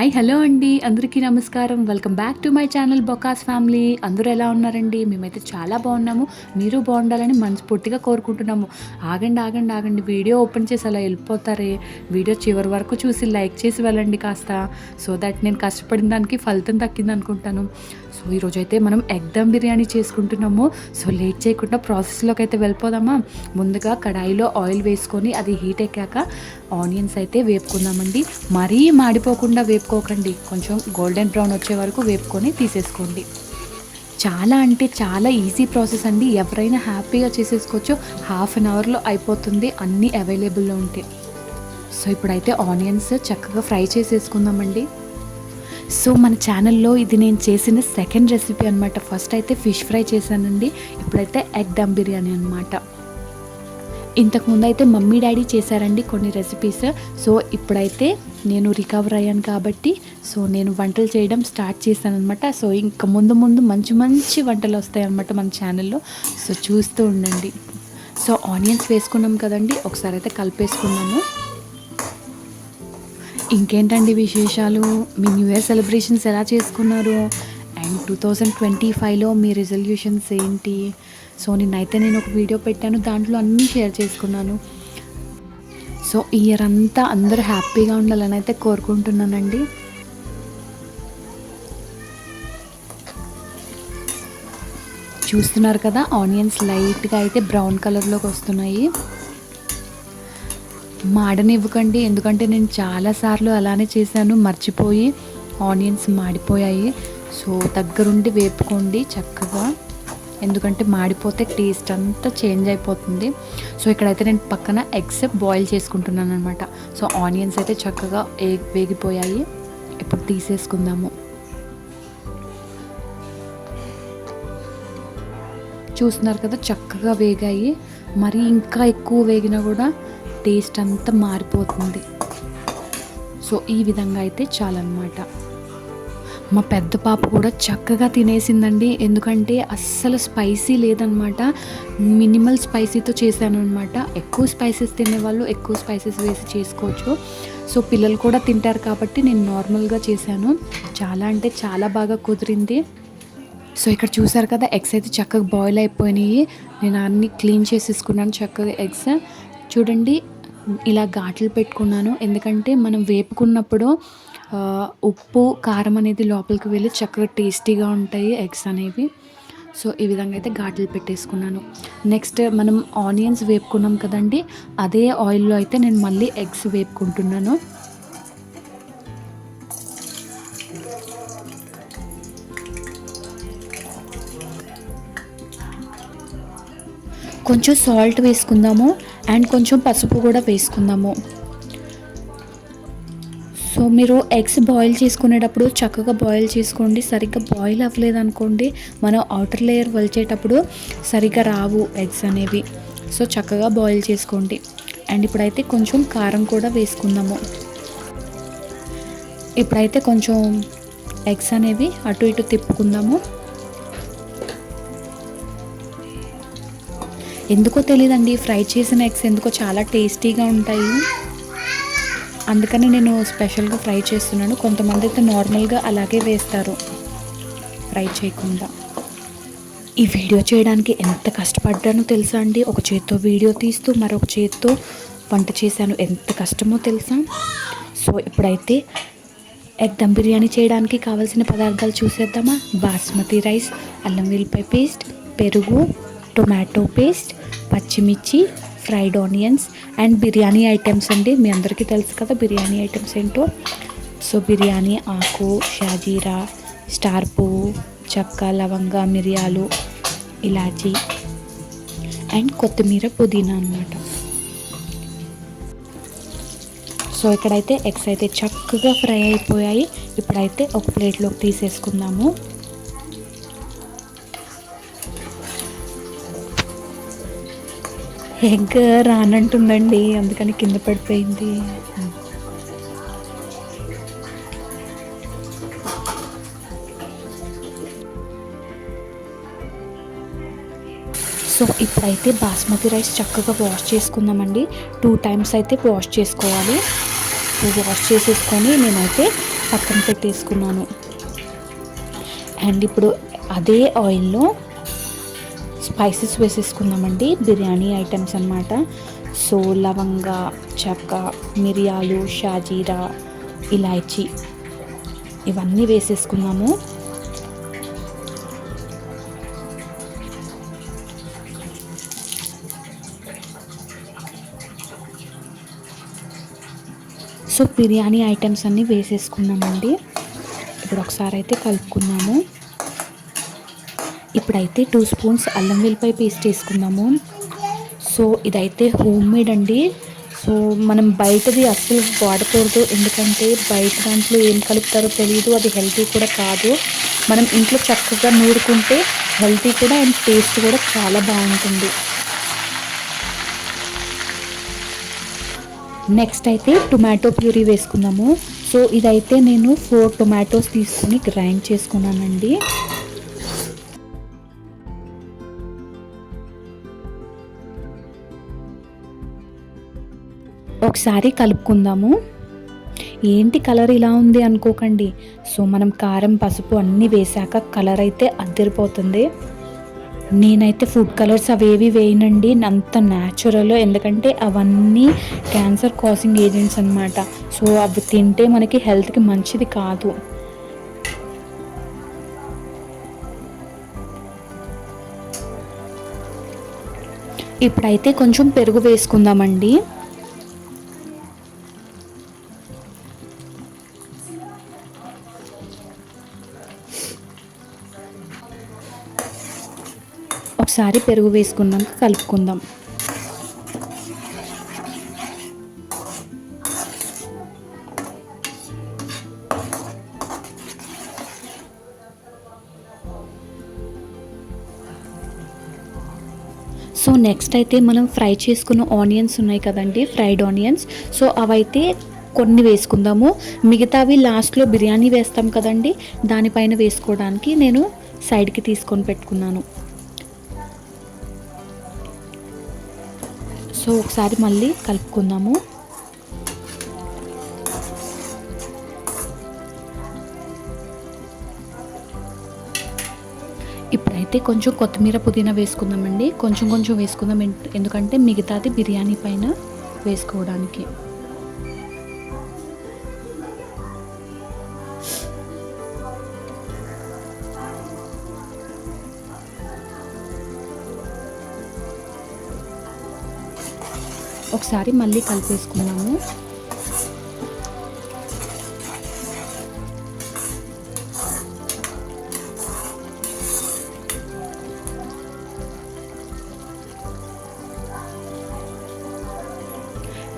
Hi hello అండి. అందరికీ నమస్కారం. Welcome back to my channel బొకాస్ family. అందరూ ఎలా ఉన్నారండి? మేమైతే చాలా బాగున్నాము. మీరు బాగుండాలని మనస్ఫూర్తిగా కోరుకుంటున్నాము. ఆగండి ఆగండి ఆగండి. వీడియో ఓపెన్ చేసి అలా వెళ్ళిపోతారే. వీడియో చివరి వరకు చూసి లైక్ చేసి వెళ్ళండి కాస్త. సో దట్ నేను కష్టపడిన దానికి ఫలితం దక్కింది అనుకుంటాను. సో ఈరోజైతే మనం ఎగ్ దమ్ బిర్యానీ చేసుకుంటున్నాము. సో లేట్ చేయకుండా ప్రాసెస్లోకి అయితే వెళ్ళిపోదామా? ముందుగా కడాయిలో ఆయిల్ వేసుకొని అది హీట్ ఎక్కాక ఆనియన్స్ అయితే వేపుకుందామండి. మరీ మాడిపోకుండా వేపు వేపుకోకండి. కొంచెం గోల్డెన్ బ్రౌన్ వచ్చే వరకు వేపుకొని తీసేసుకోండి. చాలా అంటే చాలా ఈజీ ప్రాసెస్ అండి. ఎవరైనా హ్యాపీగా చేసేసుకోవచ్చు. హాఫ్ అన్ అవర్లో అయిపోతుంది. అన్నీ అవైలబుల్లో ఉంటాయి సో ఇప్పుడైతే ఆనియన్స్ చక్కగా ఫ్రై చేసేసుకుందామండి. సో మన ఛానల్లో ఇది నేను చేసిన సెకండ్ రెసిపీ అనమాట ఫస్ట్ అయితే ఫిష్ ఫ్రై చేశానండి. ఇప్పుడైతే ఎగ్ దమ్ బిర్యానీ అనమాట ఇంతకుముందు అయితే మమ్మీ డాడీ చేశారండి కొన్ని రెసిపీస్ సో ఇప్పుడైతే నేను రికవర్ అయ్యాను కాబట్టి సో నేను వంటలు చేయడం స్టార్ట్ చేశాను అనమాట సో ఇంకా ముందు ముందు మంచి మంచి వంటలు వస్తాయన్నమాట మన ఛానల్లో సో చూస్తూ ఉండండి. సో ఆనియన్స్ వేసుకున్నాం కదండి ఒకసారి అయితే కలిపేసుకున్నాము. ఇంకేంటండి విశేషాలు? మీ న్యూ ఇయర్ సెలబ్రేషన్స్ ఎలా చేసుకున్నారు? అండ్ టూ థౌజండ్ ట్వంటీ ఫైవ్లో మీ రిజల్యూషన్స్ ఏంటి? సో నిన్నైతే నేను ఒక వీడియో పెట్టాను దాంట్లో అన్నీ షేర్ చేసుకున్నాను. సో ఇయర్ అంతా అందరూ హ్యాపీగా ఉండాలని అయితే కోరుకుంటున్నానండి. చూస్తున్నారు కదా ఆనియన్స్ లైట్గా అయితే బ్రౌన్ కలర్లోకి వస్తున్నాయి. మాడనివ్వకండి ఎందుకంటే నేను చాలాసార్లు అలానే చేశాను మర్చిపోయి ఆనియన్స్ మాడిపోయాయి. సో దగ్గరుండి వేపుకోండి చక్కగా. ఎందుకంటే మాడిపోతే టేస్ట్ అంతా చేంజ్ అయిపోతుంది. సో ఇక్కడైతే నేను పక్కన ఎగ్స్ బాయిల్ చేసుకుంటున్నాను అనమాట సో ఆనియన్స్ అయితే చక్కగా ఏ వేగిపోయాయి. ఇప్పుడు తీసేసుకుందాము. చూస్తున్నారు కదా చక్కగా వేగాయి. మరి ఇంకా ఎక్కువ వేగినా కూడా టేస్ట్ అంతా మారిపోతుంది. సో ఈ విధంగా అయితే చాలన్నమాట. మా పెద్ద పాప కూడా చక్కగా తినేసిందండి. ఎందుకంటే అస్సలు స్పైసీ లేదనమాట. మినిమల్ స్పైసీతో చేశాను అనమాట ఎక్కువ స్పైసెస్ తినేవాళ్ళు ఎక్కువ స్పైసెస్ వేసి చేసుకోవచ్చు. సో పిల్లలు కూడా తింటారు కాబట్టి నేను నార్మల్గా చేశాను. చాలా అంటే చాలా బాగా కుదిరింది. సో ఇక్కడ చూసారు కదా ఎగ్స్ అయితే చక్కగా బాయిల్ అయిపోయినాయి. నేను అన్ని క్లీన్ చేసేసుకున్నాను చక్కగా ఎగ్స్. చూడండి ఇలా ఘాట్లు పెట్టుకున్నాను. ఎందుకంటే మనం వేపుకున్నప్పుడు ఉప్పు కారం అనేది లోపలికి వెళ్ళి చక్కగా టేస్టీగా ఉంటాయి ఎగ్స్ అనేవి. సో ఈ విధంగా అయితే ఘాట్లు పెట్టేసుకున్నాను. నెక్స్ట్ మనం ఆనియన్స్ వేపుకున్నాం కదండి అదే ఆయిల్లో అయితే నేను మళ్ళీ ఎగ్స్ వేపుకుంటున్నాను. కొంచెం సాల్ట్ వేసుకుందాము అండ్ కొంచెం పసుపు కూడా వేసుకుందాము. సో మీరు ఎగ్స్ బాయిల్ చేసుకునేటప్పుడు చక్కగా బాయిల్ చేసుకోండి. సరిగ్గా బాయిల్ అవ్వలేదు అనుకోండి మనం అవుటర్ లేయర్ వలిచేటప్పుడు సరిగ్గా రావు ఎగ్స్ అనేవి. సో చక్కగా బాయిల్ చేసుకోండి. అండ్ ఇప్పుడైతే కొంచెం కారం కూడా వేసుకుందాము. ఇప్పుడైతే కొంచెం ఎగ్స్ అనేవి అటు ఇటు తిప్పుకుందాము. ఎందుకో తెలియదండి ఫ్రై చేసిన ఎగ్స్ ఎందుకో చాలా టేస్టీగా ఉంటాయి. అందుకని నేను స్పెషల్గా ఫ్రై చేస్తున్నాను. కొంతమంది అయితే నార్మల్గా అలాగే వేస్తారు. ఫ్రై చేయకుండా. ఈ వీడియో చేయడానికి ఎంత కష్టపడ్డానో తెలుసా అండి? ఒక చేత్తో వీడియో తీస్తూ మరొక చేత్తో వంట చేశాను. ఎంత కష్టమో తెలుసా? సో ఇప్పుడైతే ఎగ్ దమ్ బిర్యానీ చేయడానికి కావాల్సిన పదార్థాలు చూసేద్దామా? బాస్మతి రైస్ అల్లం వెల్లిపాయ పేస్ట్ పెరుగు టొమాటో పేస్ట్ పచ్చిమిర్చి fried onions and biryani items అండి. మీ అందరికీ తెలుసు కదా బిర్యానీ ఐటమ్స్ ఏంటో? సో బిర్యానీ ఆకు షాజీరా స్టార్ పువ్వు చెక్క లవంగ మిరియాలు ఇలాచీ అండ్ కొత్తిమీర పుదీనా అన్నమాట. సో ఇక్కడైతే ఎగ్స్ అయితే చక్కగా ఫ్రై అయిపోయాయి. ఇప్పుడైతే ఒక ప్లేట్లోకి తీసేసుకుందాము. ఎగ్ రానంటుందండి అందుకని కింద పడిపోయింది. సో ఇప్పుడైతే బాస్మతి రైస్ చక్కగా వాష్ చేసుకుందామండి. టూ టైమ్స్ అయితే వాష్ చేసుకోవాలి. వాష్ చేసేసుకొని నేనైతే పక్కన పెట్టేసుకున్నాను. అండ్ ఇప్పుడు అదే ఆయిల్లో స్పైసెస్ వేసేసుకుందామండి. బిర్యానీ ఐటమ్స్ అన్నమాట. సో లవంగ చెక్క మిరియాలు షాజీరా ఇలాచీ ఇవన్నీ వేసేసుకున్నాము సో బిర్యానీ ఐటమ్స్ అన్నీ వేసేసుకున్నామండి ఇప్పుడు ఒకసారి అయితే కలుపుకున్నాము ఇప్పుడైతే టూ స్పూన్స్ అల్లం వెల్లిపాయ పేస్ట్ వేసుకుందాము సో ఇదైతే హోమ్ మేడ్ అండి. సో మనం బయటది అస్సలు వాడకూడదు. ఎందుకంటే బయట దాంట్లో ఏం కలుపుతారో తెలియదు అది హెల్తీ కూడా కాదు. మనం ఇంట్లో చక్కగా నూరుకుంటే హెల్తీ కూడా అండ్ టేస్ట్ కూడా చాలా బాగుంటుంది. నెక్స్ట్ అయితే టొమాటో ప్యూరీ వేసుకున్నాము సో ఇదైతే నేను ఫోర్ టొమాటోస్ తీసుకుని గ్రైండ్ చేసుకున్నానండి. ఒకసారి కలుపుకుందాము. ఏంటి కలర్ ఇలా ఉంది అనుకోకండి. సో మనం కారం పసుపు అన్నీ వేసాక కలర్ అయితే అద్దరిపోతుంది. నేనైతే ఫుడ్ కలర్స్ అవేవి వేయనండి. అంత న్యాచురల్ ఎందుకంటే అవన్నీ క్యాన్సర్ కాసింగ్ ఏజెంట్స్ అనమాట సో అవి తింటే మనకి హెల్త్కి మంచిది కాదు. ఇప్పుడైతే కొంచెం పెరుగు వేసుకుందామండి. ఒకసారి పెరుగు వేసుకున్నాక కలుపుకుందాం. సో నెక్స్ట్ అయితే మనం ఫ్రై చేసుకున్న ఆనియన్స్ ఉన్నాయి కదండి ఫ్రైడ్ ఆనియన్స్. సో అవైతే కొన్ని వేసుకుందాము. మిగతావి లాస్ట్లో బిర్యానీ వేస్తాం కదండి దానిపైన వేసుకోవడానికి నేను సైడ్కి తీసుకొని పెట్టుకున్నాను. సో ఒకసారి మళ్ళీ కలుపుకుందాము. ఇప్పుడైతే కొంచెం కొత్తిమీర పుదీనా వేసుకుందామండి. కొంచెం కొంచెం వేసుకుందాం. ఎందుకంటే మిగతాది బిర్యానీ పైన వేసుకోవడానికి. ఒకసారి మళ్ళీ కలిపేసుకున్నాము.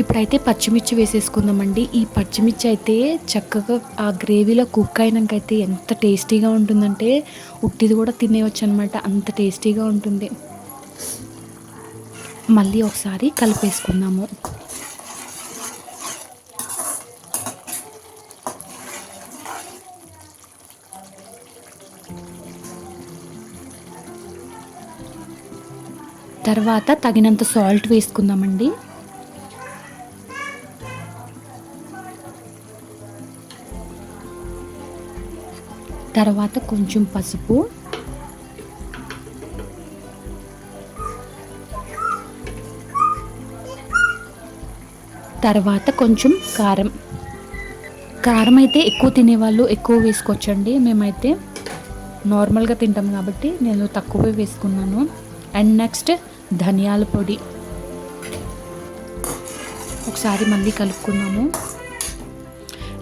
ఇప్పుడైతే పచ్చిమిర్చి వేసేసుకుందామండి. ఈ పచ్చిమిర్చి అయితే చక్కగా ఆ గ్రేవీలో కుక్ అయినాకైతే ఎంత టేస్టీగా ఉంటుందంటే ఉట్టిది కూడా తినేయచ్చు అనమాట అంత టేస్టీగా ఉంటుంది. మళ్ళీ ఒకసారి కలిపేసుకుందాము. తర్వాత తగినంత సాల్ట్ వేసుకుందామండి. తర్వాత కొంచెం పసుపు. తర్వాత కొంచెం కారం. కారం అయితే ఎక్కువ తినేవాళ్ళు ఎక్కువ వేసుకోవచ్చండి. మేమైతే నార్మల్గా తింటాం కాబట్టి నేను తక్కువే వేసుకున్నాను. అండ్ నెక్స్ట్ ధనియాల పొడి. ఒకసారి మళ్ళీ కలుపుకున్నాము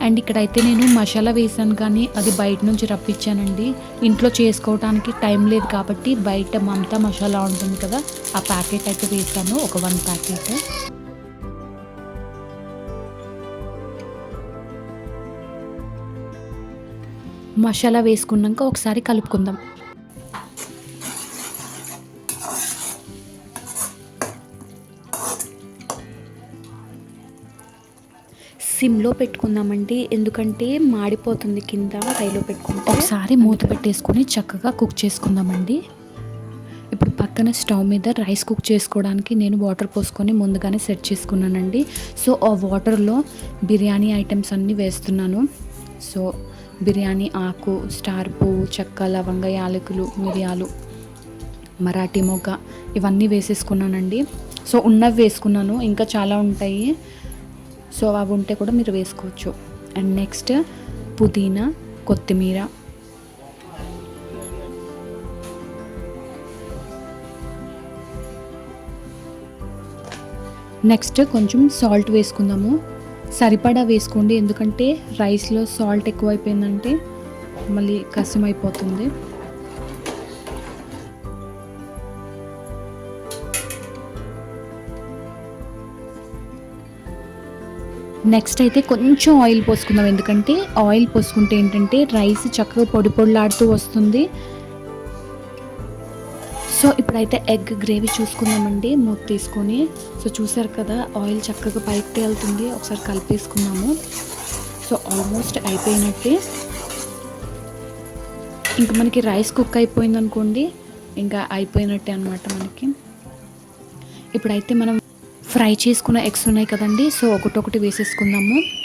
అండ్ ఇక్కడైతే నేను మసాలా వేసాను కానీ అది బయట నుంచి రప్పించానండి. ఇంట్లో చేసుకోవడానికి టైం లేదు కాబట్టి బయట మమతా మసాలా ఉంటుంది కదా ఆ ప్యాకెట్ అయితే వేసాను ఒక వన్ ప్యాకెట్. మసాలా వేసుకున్నాక ఒకసారి కలుపుకుందాం. సిమ్లో పెట్టుకుందామండి ఎందుకంటే మాడిపోతుంది కింద హైలో పెట్టుకుంటే. ఒకసారి మూత పెట్టేసుకొని చక్కగా కుక్ చేసుకుందామండి. ఇప్పుడు పక్కన స్టవ్ మీద రైస్ కుక్ చేసుకోవడానికి నేను వాటర్ పోసుకొని ముందుగానే సెట్ చేసుకున్నానండి. సో ఆ వాటర్లో బిర్యానీ ఐటమ్స్ అన్నీ వేస్తున్నాను. సో బిర్యానీ ఆకు స్టార్ పువ్వు చెక్క లవంగ యాలకులు మిరియాలు మరాఠీ మొగ్గ ఇవన్నీ వేసేసుకున్నానండి. సో ఉన్నవి వేసుకున్నాను. ఇంకా చాలా ఉంటాయి. సో అవి ఉంటే కూడా మీరు వేసుకోవచ్చు. అండ్ నెక్స్ట్ పుదీనా కొత్తిమీర. నెక్స్ట్ కొంచెం సాల్ట్ వేసుకుందాము. సరిపడా వేసుకోండి. ఎందుకంటే రైస్లో సాల్ట్ ఎక్కువైపోయిందంటే మళ్ళీ కష్టం అయిపోతుంది నెక్స్ట్ అయితే కొంచెం ఆయిల్ పోసుకుందాం. ఎందుకంటే ఆయిల్ పోసుకుంటే ఏంటంటే రైస్ చక్కగా పొడి పొడిలాడుతూ వస్తుంది. సో ఇప్పుడైతే ఎగ్ గ్రేవీ చూసుకుందామండి. మూత తీసుకొని. సో చూసారు కదా ఆయిల్ చక్కగా పైకి తేలుతుంది. ఒకసారి కలిపేసుకున్నాము సో ఆల్మోస్ట్ అయిపోయినట్టే. ఇంకా మనకి రైస్ కుక్ అయిపోయింది అనుకోండి ఇంకా అయిపోయినట్టే అనమాట మనకి. ఇప్పుడైతే మనం ఫ్రై చేసుకున్న ఎగ్స్ ఉన్నాయి కదండి సో ఒకటొకటి వేసేసుకుందాము.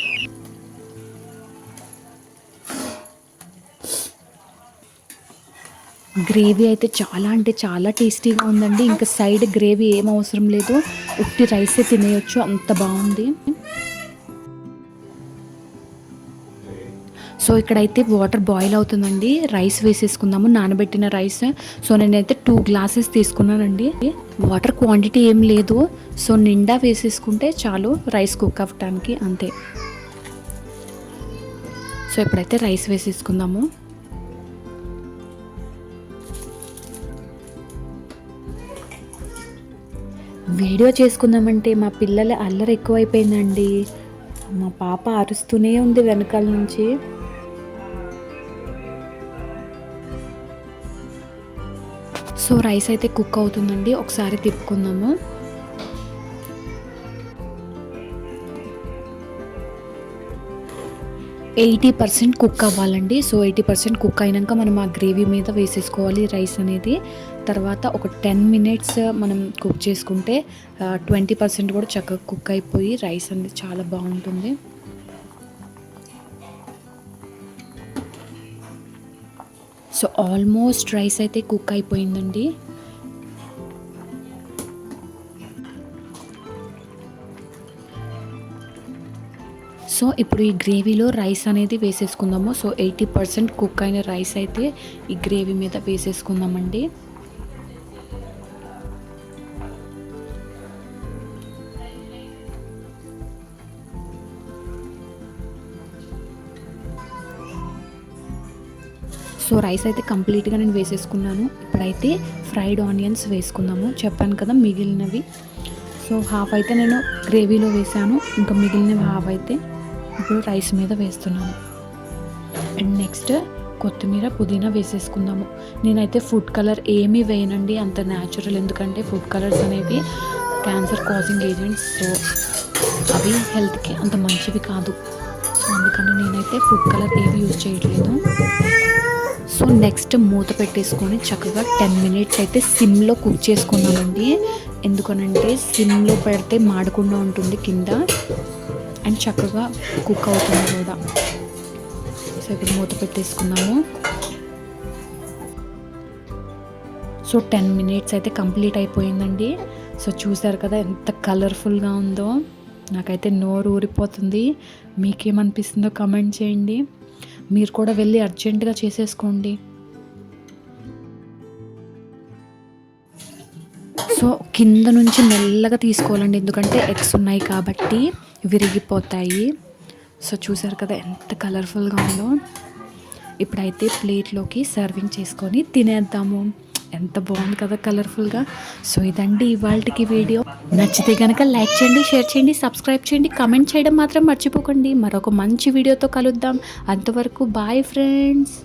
గ్రేవీ అయితే చాలా అంటే చాలా టేస్టీగా ఉందండి. ఇంకా సైడ్ గ్రేవీ ఏం అవసరం లేదు. ఉట్టి రైసే తినేయచ్చు. అంత బాగుంది. సో ఇక్కడైతే వాటర్ బాయిల్ అవుతుందండి. రైస్ వేసేసుకుందాము. నానబెట్టిన రైస్. సో నేనైతే టూ గ్లాసెస్ తీసుకున్నానండి. వాటర్ క్వాంటిటీ ఏం లేదు. సో నిండా వేసేసుకుంటే చాలు రైస్ కుక్ అవ్వటానికి అంతే. సో ఇప్పుడైతే రైస్ వేసేసుకుందాము. వీడియో చేసుకుందామంటే మా పిల్లల అల్లరి ఎక్కువైపోయిందండి. మా పాప అరుస్తూనే ఉంది వెనకాల నుంచి. సో రైస్ అయితే కుక్ అవుతుందండి. ఒకసారి తిప్పుకుందాము. ఎయిటీ పర్సెంట్ కుక్ అవ్వాలండి. సో ఎయిటీ పర్సెంట్ కుక్ అయినాక మనం ఆ గ్రేవీ మీద వేసేసుకోవాలి రైస్ అనేది. తర్వాత ఒక టెన్ మినిట్స్ మనం కుక్ చేసుకుంటే ట్వంటీ పర్సెంట్ కూడా చక్కగా కుక్ అయిపోయి రైస్ అనేది చాలా బాగుంటుంది. సో ఆల్మోస్ట్ రైస్ అయితే కుక్ అయిపోయిందండి. సో ఇప్పుడు ఈ గ్రేవీలో రైస్ అనేది వేసేసుకుందాము. సో ఎయిటీ పర్సెంట్ కుక్ అయిన రైస్ అయితే ఈ గ్రేవీ మీద వేసేసుకుందామండి. సో రైస్ అయితే కంప్లీట్గా నేను వేసేసుకున్నాను. ఇప్పుడైతే ఫ్రైడ్ ఆనియన్స్ వేసుకుందాము. చెప్పాను కదా మిగిలినవి. సో హాఫ్ అయితే నేను గ్రేవీలో వేసాను. ఇంకా మిగిలినవి హాఫ్ అయితే ఇప్పుడు రైస్ మీద వేస్తున్నాను. అండ్ నెక్స్ట్ కొత్తిమీర పుదీనా వేసేసుకుందాము. నేనైతే ఫుడ్ కలర్ ఏమీ వేయనండి అంత న్యాచురల్ ఎందుకంటే ఫుడ్ కలర్స్ అనేవి క్యాన్సర్ కాజింగ్ ఏజెంట్స్ సో అవి హెల్త్కి అంత మంచివి కాదు. సో అందుకని నేనైతే ఫుడ్ కలర్ ఏవి యూజ్ చేయట్లేదు. సో నెక్స్ట్ మూత పెట్టేసుకొని చక్కగా టెన్ మినిట్స్ అయితే సిమ్లో కుక్ చేసుకున్నామండి ఎందుకనంటే సిమ్లో పెడితే మాడకుండా ఉంటుంది కింద. అండ్ చక్కగా కుక్ అవుతుంది కూడా. సో ఇప్పుడు మూత పెట్టేసుకున్నాము. సో టెన్ మినిట్స్ అయితే కంప్లీట్ అయిపోయిందండి. సో చూసారు కదా ఎంత కలర్ఫుల్గా ఉందో. నాకైతే నోరు ఊరిపోతుంది. మీకేమనిపిస్తుందో కమెంట్ చేయండి. మీరు కూడా వెళ్ళి అర్జెంటుగా చేసేసుకోండి. సో కింద నుంచి మెల్లగా తీసుకోవాలండి. ఎందుకంటే ఎగ్స్ ఉన్నాయి కాబట్టి విరిగిపోతాయి. సో చూసారు కదా ఎంత కలర్ఫుల్గా ఉందో. ఇప్పుడైతే ప్లేట్లోకి సర్వింగ్ చేసుకొని తినేద్దాము. ఎంత బాగుంది కదా కలర్ఫుల్గా సో ఇదండి ఇవాళకి వీడియో. నచ్చితే కనుక లైక్ చేయండి షేర్ చేయండి సబ్స్క్రైబ్ చేయండి కమెంట్ చేయడం మాత్రం మర్చిపోకండి. మరొక మంచి వీడియోతో కలుద్దాం. అంతవరకు బాయ్ ఫ్రెండ్స్.